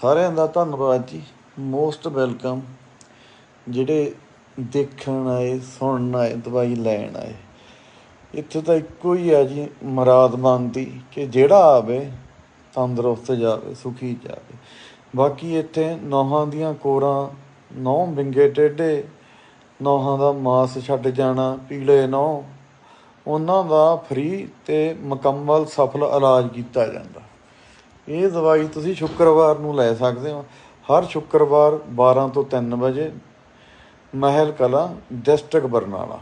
ਸਾਰਿਆਂ ਦਾ ਧੰਨਵਾਦ ਜੀ। ਮੋਸਟ ਵੈਲਕਮ ਜਿਹੜੇ ਦੇਖਣ ਆਏ, ਸੁਣਨ ਆਏ, ਦਵਾਈ ਲੈਣ ਆਏ। ਇੱਥੇ ਤਾਂ ਇੱਕੋ ਹੀ ਆ ਜੀ, ਮੁਰਾਦ ਮੰਨਦੀ ਕਿ ਜਿਹੜਾ ਆਵੇ, ਤੰਦਰੁਸਤ ਜਾਵੇ, ਸੁਖੀ ਜਾਵੇ। ਬਾਕੀ ਇੱਥੇ ਨੌਹਾਂ ਦੀਆਂ ਕੋਰਾਂ, ਨੌ ਵਿੰਗੇ ਟੇਢੇ, ਨੌਹਾਂ ਦਾ ਮਾਸ ਛੱਡ ਜਾਣਾ, ਪੀਲੇ ਨੌ, ਉਹਨਾਂ ਦਾ ਫ੍ਰੀ ਤੇ ਮੁਕੰਮਲ ਸਫਲ ਇਲਾਜ ਕੀਤਾ ਜਾਂਦਾ। ਇਹ ਦਵਾਈ ਤੁਸੀਂ ਸ਼ੁੱਕਰਵਾਰ ਨੂੰ ਲੈ ਸਕਦੇ ਹੋ। ਹਰ ਸ਼ੁੱਕਰਵਾਰ 12 ਤੋਂ 3 ਵਜੇ ਮਹਿਲ ਕਲਾ ਡਿਸਟ੍ਰਿਕਟ ਬਰਨਾਲਾ।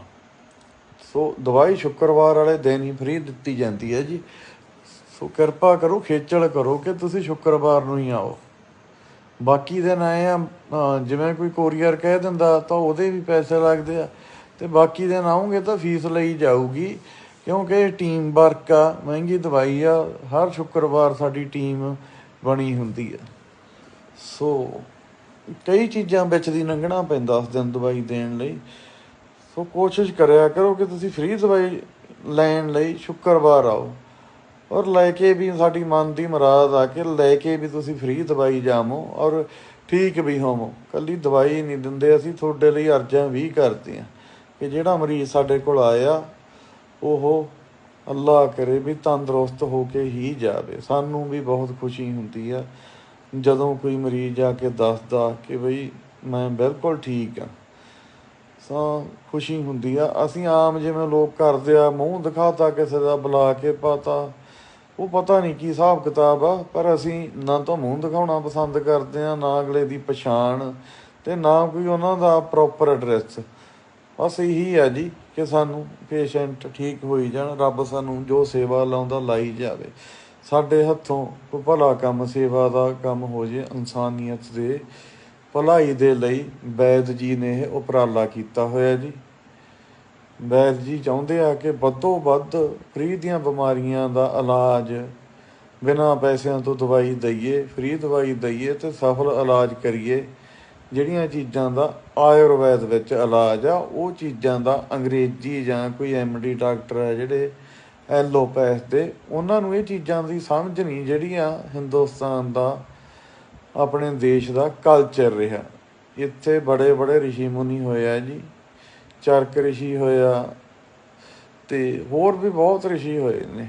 ਸੋ ਦਵਾਈ ਸ਼ੁੱਕਰਵਾਰ ਵਾਲੇ ਦਿਨ ਹੀ ਫ੍ਰੀ ਦਿੱਤੀ ਜਾਂਦੀ ਹੈ ਜੀ। ਸੋ ਕਿਰਪਾ ਕਰੋ, ਖੇਚਲ ਕਰੋ ਕਿ ਤੁਸੀਂ ਸ਼ੁੱਕਰਵਾਰ ਨੂੰ ਹੀ ਆਓ। ਬਾਕੀ ਦਿਨ ਆਏ ਆ ਜਿਵੇਂ ਕੋਈ ਕੋਰੀਅਰ ਕਹਿ ਦਿੰਦਾ ਤਾਂ ਉਹਦੇ ਵੀ ਪੈਸੇ ਲੱਗਦੇ ਆ। ਤੇ ਬਾਕੀ ਦਿਨ ਆਉਂਗੇ ਤਾਂ ਫੀਸ ਲਈ ਜਾਊਗੀ। ਕਿਉਂਕਿ ਇਹ ਟੀਮ ਵਰਕ ਆ, ਮਹਿੰਗੀ ਦਵਾਈ ਆ, ਹਰ ਸ਼ੁੱਕਰਵਾਰ ਸਾਡੀ ਟੀਮ ਬਣੀ ਹੁੰਦੀ ਆ। ਸੋ ਕਈ ਚੀਜ਼ਾਂ ਵਿੱਚ ਦੀ ਲੰਘਣਾ ਪੈਂਦਾ ਉਸ ਦਿਨ ਦਵਾਈ ਦੇਣ ਲਈ। ਸੋ ਕੋਸ਼ਿਸ਼ ਕਰਿਆ ਕਰੋ ਕਿ ਤੁਸੀਂ ਫ੍ਰੀ ਦਵਾਈ ਲੈਣ ਲਈ ਸ਼ੁੱਕਰਵਾਰ ਆਓ। ਔਰ ਲੈ ਕੇ ਵੀ ਸਾਡੀ ਮਨ ਦੀ ਮੁਰਾਦ ਆ ਕਿ ਲੈ ਕੇ ਵੀ ਤੁਸੀਂ ਫ੍ਰੀ ਦਵਾਈ ਜਾਵੋ ਔਰ ਠੀਕ ਵੀ ਹੋਵੋ। ਕੱਲੀ ਦਵਾਈ ਨਹੀਂ ਦਿੰਦੇ, ਅਸੀਂ ਤੁਹਾਡੇ ਲਈ ਅਰਜ਼ਾਂ ਵੀ ਕਰਦੇ ਆ ਕਿ ਜਿਹੜਾ ਮਰੀਜ਼ ਸਾਡੇ ਕੋਲ ਆਇਆ ਉਹ ਅੱਲਾ ਕਰੇ ਵੀ ਤੰਦਰੁਸਤ ਹੋ ਕੇ ਹੀ ਜਾਵੇ। ਸਾਨੂੰ ਵੀ ਬਹੁਤ ਖੁਸ਼ੀ ਹੁੰਦੀ ਆ ਜਦੋਂ ਕੋਈ ਮਰੀਜ਼ ਆ ਕੇ ਦੱਸਦਾ ਕਿ ਬਈ ਮੈਂ ਬਿਲਕੁਲ ਠੀਕ ਆ। ਸੋ ਖੁਸ਼ੀ ਹੁੰਦੀ ਆ। ਅਸੀਂ ਆਮ ਜਿਵੇਂ ਲੋਕ ਕਰਦੇ ਆ, ਮੂੰਹ ਦਿਖਾਤਾ ਕਿਸੇ ਦਾ, ਬੁਲਾ ਕੇ ਪਤਾ, ਉਹ ਪਤਾ ਨਹੀਂ ਕੀ ਹਿਸਾਬ ਕਿਤਾਬ ਆ, ਪਰ ਅਸੀਂ ਨਾ ਤਾਂ ਮੂੰਹ ਦਿਖਾਉਣਾ ਪਸੰਦ ਕਰਦੇ ਆ, ਨਾ ਅਗਲੇ ਦੀ ਪਛਾਣ, ਤੇ ਨਾ ਕੋਈ ਉਹਨਾਂ ਦਾ ਪ੍ਰੋਪਰ ਐਡਰੈਸ ਬਸ ਇਹੀ ਆ ਜੀ ਕਿ ਸਾਨੂੰ ਪੇਸ਼ੈਂਟ ਠੀਕ ਹੋਈ ਜਾਣ, ਰੱਬ ਸਾਨੂੰ ਜੋ ਸੇਵਾ ਲਾਉਂਦਾ ਲਾਈ ਜਾਵੇ। ਸਾਡੇ ਹੱਥੋਂ ਕੋਈ ਭਲਾ ਕੰਮ, ਸੇਵਾ ਦਾ ਕੰਮ ਹੋ ਜੇ ਇਨਸਾਨੀਅਤ ਦੇ, ਭਲਾਈ ਦੇ ਲਈ ਵੈਦ ਜੀ ਨੇ ਇਹ ਉਪਰਾਲਾ ਕੀਤਾ ਹੋਇਆ ਜੀ। ਵੈਦ ਜੀ ਚਾਹੁੰਦੇ ਆ ਕਿ ਵੱਧੋ ਵੱਧ ਫ੍ਰੀ ਦੀਆਂ ਬਿਮਾਰੀਆਂ ਦਾ ਇਲਾਜ ਬਿਨਾਂ ਪੈਸਿਆਂ ਤੋਂ ਦਵਾਈ ਦਈਏ, ਫ੍ਰੀ ਦਵਾਈ ਦਈਏ ਤੇ ਸਫਲ ਇਲਾਜ ਕਰੀਏ। ਜਿਹੜੀਆਂ ਚੀਜ਼ਾਂ ਦਾ ਆਯੁਰਵੈਦ ਵਿੱਚ ਇਲਾਜ ਆ, ਉਹ ਚੀਜ਼ਾਂ ਦਾ ਅੰਗਰੇਜ਼ੀ ਜਾਂ ਕੋਈ ਐਮਡੀ ਡਾਕਟਰ ਆ ਜਿਹੜੇ ਐਲੋਪੈਥ ਦੇ, ਉਹਨਾਂ ਨੂੰ ਇਹ ਚੀਜ਼ਾਂ ਦੀ ਸਮਝ ਨਹੀਂ ਜਿਹੜੀਆਂ ਹਿੰਦੁਸਤਾਨ ਦਾ, ਆਪਣੇ ਦੇਸ਼ ਦਾ ਕਲਚਰ ਰਿਹਾ। ਇੱਥੇ ਬੜੇ ਬੜੇ ਰਿਸ਼ੀ ਮੁਨੀ ਹੋਏ ਆ ਜੀ, ਚਰਕ ਰਿਸ਼ੀ ਹੋਇਆ ਤੇ ਹੋਰ ਵੀ ਬਹੁਤ ਰਿਸ਼ੀ ਹੋਏ ਨੇ,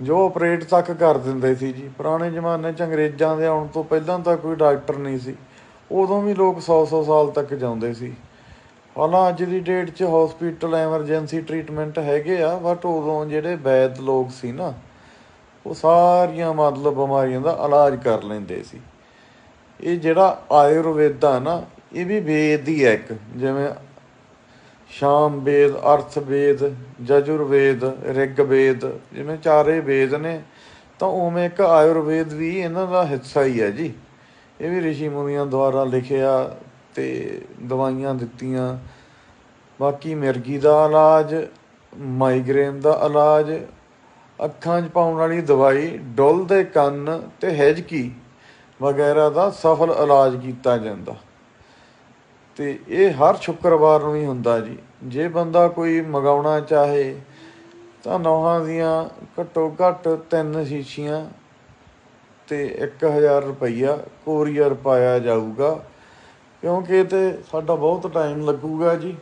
ਜੋ ਆਪਰੇਟ ਤੱਕ ਕਰ ਦਿੰਦੇ ਸੀ ਜੀ। ਪੁਰਾਣੇ ਜ਼ਮਾਨੇ 'ਚ ਅੰਗਰੇਜ਼ਾਂ ਦੇ ਆਉਣ ਤੋਂ ਪਹਿਲਾਂ ਤਾਂ ਕੋਈ ਡਾਕਟਰ ਨਹੀਂ ਸੀ। ਉਦੋਂ ਵੀ ਲੋਕ 100-100 ਸਾਲ ਤੱਕ ਜਾਂਦੇ ਸੀ। ਹਾਲਾਂ ਅੱਜ ਦੀ ਡੇਟ 'ਚ ਹਸਪੀਟਲ ਐਮਰਜੈਂਸੀ ਟ੍ਰੀਟਮੈਂਟ ਹੈਗੇ ਆ ਬਟ ਉਦੋਂ ਜਿਹੜੇ ਵੈਦ ਲੋਕ ਸੀ ਨਾ, ਉਹ ਸਾਰੀਆਂ ਮਤਲਬ ਬਿਮਾਰੀਆਂ ਦਾ ਇਲਾਜ ਕਰ ਲੈਂਦੇ ਸੀ। ਇਹ ਜਿਹੜਾ ਆਯੁਰਵੇਦ ਆ ਨਾ, ਇਹ ਵੀ ਵੇਦ ਹੀ ਹੈ ਇੱਕ। ਜਿਵੇਂ ਸ਼ਾਮ ਵੇਦ, ਅਰਥ ਵੇਦ, ਜਜੁਰ ਵੇਦ, ਰਿਗ ਵੇਦ, ਜਿਵੇਂ ਚਾਰੇ ਵੇਦ ਨੇ, ਤਾਂ ਉਵੇਂ ਇੱਕ ਆਯੁਰਵੇਦ ਵੀ ਇਹਨਾਂ ਦਾ ਹਿੱਸਾ ਹੀ ਹੈ ਜੀ। ਇਹ ਵੀ ਰਿਸ਼ੀ ਮੁਨੀਆਂ ਦੁਆਰਾ ਲਿਖਿਆ ਤੇ ਦਵਾਈਆਂ ਦਿੱਤੀਆਂ। ਬਾਕੀ ਮਿਰਗੀ ਦਾ ਇਲਾਜ, ਮਾਈਗ੍ਰੇਨ ਦਾ ਇਲਾਜ, ਅੱਖਾਂ 'ਚ ਪਾਉਣ ਵਾਲੀ ਦਵਾਈ, ਡੁੱਲ ਦੇ ਕੰਨ ਤੇ ਹੈਜਕੀ ਵਗੈਰਾ ਦਾ ਸਫਲ ਇਲਾਜ ਕੀਤਾ ਜਾਂਦਾ। ਤੇ ਇਹ ਹਰ ਸ਼ੁੱਕਰਵਾਰ ਨੂੰ ਹੀ ਹੁੰਦਾ ਜੀ। ਜੇ ਬੰਦਾ ਕੋਈ ਮਗਾਉਣਾ ਚਾਹੇ ਤਾਂ ਨੌਹਾਂ ਦੀਆਂ ਘੱਟੋ ਘੱਟ ਤਿੰਨ ਸ਼ੀਸ਼ੀਆਂ ਤੇ 1000 ਰੁਪਈਆ ਕੋਰੀਅਰ ਪਾਇਆ ਜਾਊਗਾ। ਕਿਉਂਕਿ ਇਹ ਤੇ ਸਾਡਾ ਬਹੁਤ ਟਾਈਮ ਲੱਗੂਗਾ ਜੀ।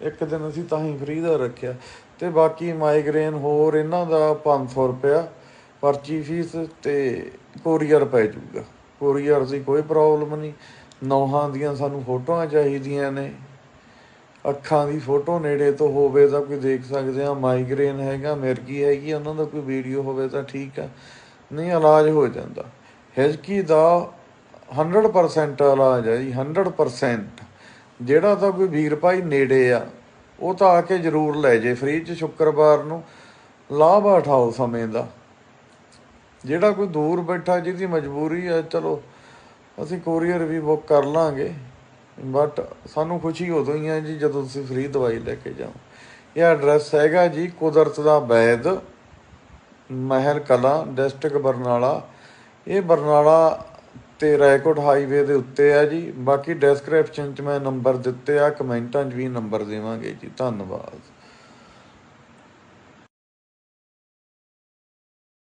ਇੱਕ ਦਿਨ ਅਸੀਂ ਤਾਂ ਹੀ ਫ੍ਰੀ ਦਾ ਰੱਖਿਆ। ਤੇ ਬਾਕੀ ਮਾਈਗ੍ਰੇਨ ਹੋਰ ਇਹਨਾਂ ਦਾ 500 ਰੁਪਇਆ ਪਰਚੀ ਫੀਸ ਤੇ ਕੋਰੀਅਰ ਪੈ ਜਾਊਗਾ। ਕੋਰੀਅਰ ਦੀ ਕੋਈ ਪ੍ਰੋਬਲਮ ਨਹੀਂ। ਨੌਹਾਂ ਦੀਆਂ ਸਾਨੂੰ ਫੋਟੋਆਂ ਚਾਹੀਦੀਆਂ ਨੇ। ਅੱਖਾਂ ਦੀ ਫੋਟੋ ਨੇੜੇ ਤੋਂ ਹੋਵੇ ਤਾਂ ਕੋਈ ਦੇਖ ਸਕਦੇ ਆ ਮਾਈਗ੍ਰੇਨ ਹੈਗਾ, ਮਿਰਗੀ ਹੈਗੀ, ਉਹਨਾਂ ਦਾ ਕੋਈ ਵੀਡੀਓ ਹੋਵੇ ਤਾਂ ਠੀਕ ਆ। ਨਹੀਂ ਇਲਾਜ ਹੋ ਜਾਂਦਾ। ਹਿਜਕੀ ਦਾ 100% ਇਲਾਜ ਹੈ ਜੀ 100% ਜਿਹੜਾ ਤਾਂ ਕੋਈ ਵੀਰ ਭਾਈ ਨੇੜੇ ਆ, ਉਹ ਤਾਂ ਆ ਕੇ ਜ਼ਰੂਰ ਲੈ ਜੇ ਫ੍ਰੀ ਚ ਸ਼ੁੱਕਰਵਾਰ ਨੂੰ। ਲਾਭ ਉਠਾਓ ਸਮੇਂ ਦਾ। ਜਿਹੜਾ ਕੋਈ ਦੂਰ ਬੈਠਾ, ਜਿਹਦੀ ਮਜਬੂਰੀ ਹੈ ਚਲੋ ਅਸੀਂ ਕੋਰੀਅਰ ਵੀ ਬੁੱਕ ਕਰ ਲਾਂਗੇ। ਬਟ ਸਾਨੂੰ ਖੁਸ਼ੀ ਉਦੋਂ ਹੀ ਹੈ ਜੀ, ਜਦੋਂ ਤੁਸੀਂ ਫ੍ਰੀ ਦਵਾਈ ਲੈ ਕੇ ਜਾਓ। ਇਹ ਐਡਰੈਸ ਹੈਗਾ ਜੀ ਕੁਦਰਤ ਦਾ ਵੈਦ ਮਹਿਲ, ਕਲਾਂ, ਡਿਸਟ੍ਰਿਕਟ ਬਰਨਾਲਾ। ਇਹ ਬਰਨਾਲਾ ਤੇ ਰਾਏਕੋਟ ਹਾਈਵੇ ਦੇ ਉੱਤੇ ਆ ਜੀ। ਬਾਕੀ ਡਿਸਕ੍ਰਿਪਸ਼ਨ 'ਚ ਮੈਂ ਨੰਬਰ ਦਿੱਤੇ ਆ, ਕਮੈਂਟਾਂ 'ਚ ਵੀ ਨੰਬਰ ਦੇਵਾਂਗੇ ਜੀ। ਧੰਨਵਾਦ।